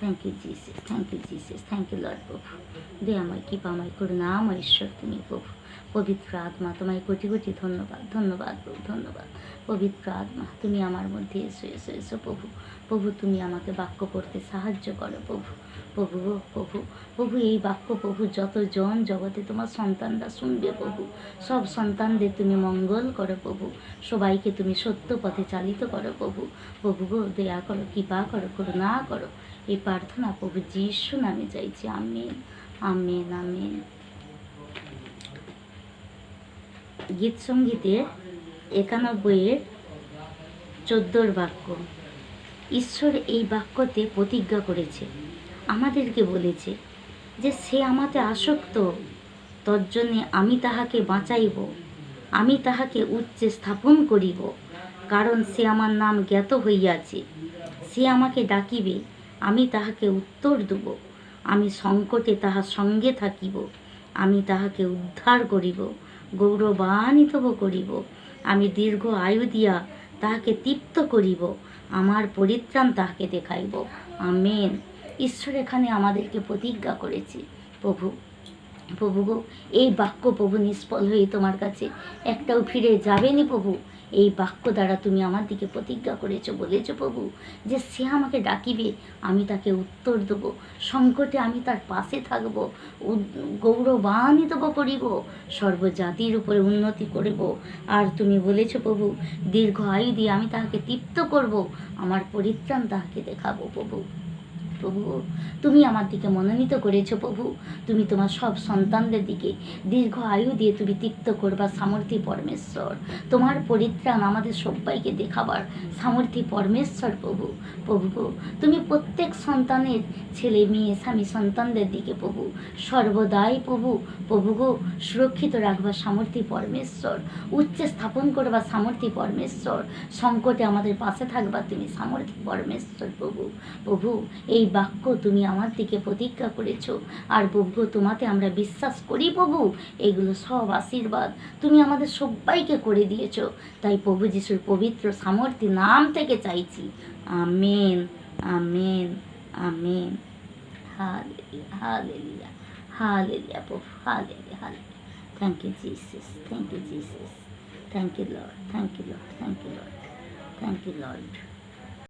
Thank you Jesus thank you Jesus thank you Lord প্রভু দয়াময় কৃপাময় করুণাময় ঈশ্বর তুমি, প্রভু। পবিত্র আত্মা, তোমায় কোটি কোটি ধন্যবাদ ধন্যবাদ, প্রভু, ধন্যবাদ। পবিত্র আত্মা, তুমি আমার মধ্যে এসো এসো এসো, প্রভু। প্রভু, তুমি আমাকে বাক্য পড়তে সাহায্য করো, প্রভু। প্রভু প্রভু প্রভু, এই বাক্য প্রভু যতজন জগতে তোমার সন্তানরা শুনবে, প্রভু। সব সন্তানদের তুমি মঙ্গল করো, প্রভু। সবাইকে তুমি সত্য পথে চালিত করো, প্রভু। প্রভু গো, দয়া করো, কৃপা করো, করুণা করো। এই প্রার্থনা প্রভু যিশু নামে চাইছি আমেন আমেন আমেন। গীত সঙ্গীতের একানব্বইয়ের চোদ্দোর বাক্য, ঈশ্বর এই বাক্যতে প্রতিজ্ঞা করেছে, আমাদেরকে বলেছে যে সে আমাতে আসক্ত, তজ্জন্যে আমি তাহাকে বাঁচাইব, আমি তাহাকে উচ্চে স্থাপন করিব, কারণ সে আমার নাম জ্ঞাত হইয়াছে, সে আমাকে ডাকিবে আমি তাহাকে উত্তর দেব। আমি সংকটে তাহার সঙ্গে থাকিব। আমি তাহাকে উদ্ধার করিব, গৌরবান্বিত করিব। আমি দীর্ঘ আয়ু দিয়া তাহাকে তৃপ্ত করিব, আমার পরিত্রাণ তাহাকে দেখাইব। আমেন। ঈশ্বর এখানে আমাদেরকে প্রতিজ্ঞা করেছে, প্রভু প্রভু গো, এই বাক্য প্রভু নিষ্ফল হয়ে তোমার কাছে একটাও ফিরে যাবেনি প্রভু। এই বাক্য দ্বারা তুমি আমার দিকে প্রতিজ্ঞা করেছ, বলেছ প্রভু, যে সে আমাকে ডাকিবে, আমি তাকে উত্তর দেবো, সংকটে আমি তার পাশে থাকব গৌরবান্বিত করিব, সর্বজাতির উপরে উন্নতি করব। আর তুমি বলেছ প্রভু, দীর্ঘ আয়ু দিয়ে আমি তাহাকে তৃপ্ত করব, আমার পরিত্রাণ তাহাকে দেখাবো প্রভু। প্রভু। তুমি আমার দিকে মনোনীত করেছ প্রভু। তুমি তোমার সব সন্তানদের দিকে দীর্ঘ আয়ু দিয়ে তুমি তৃপ্ত করবা সামর্থ্য পরমেশ্বর। তোমার পরিত্রাণ আমাদের সবাইকে দেখাবার সামর্থ্য পরমেশ্বর প্রভু। প্রভু তুমি প্রত্যেক সন্তানের ছেলে, মেয়ে, স্বামী, সন্তানদের দিকে প্রভু। সর্বদাই প্রভু প্রভু গো, সুরক্ষিত রাখবার সামর্থ্য পরমেশ্বর। উচ্চে স্থাপন করবার সামর্থ্য পরমেশ্বর। সংকটে আমাদের পাশে থাকবা তুমি সামর্থ্য পরমেশ্বর প্রভু। প্রভু, এই বাক্য তুমি আমার দিকে প্রতিজ্ঞা করেছ। আর প্রভু তোমাতে আমরা বিশ্বাস করি প্রভু। এগুলো সব আশীর্বাদ তুমি আমাদের সবাইকে করে দিয়েছ। তাই প্রভু যিশুর পবিত্র সামর্থ্য নাম থেকে চাইছি। Amen amen amen. Hallelujah hallelujah hallelujah প্রভু, hallelujah hallelujah. Thank you Jesus thank you Jesus thank you Lord thank you Lord thank you Lord thank you Lord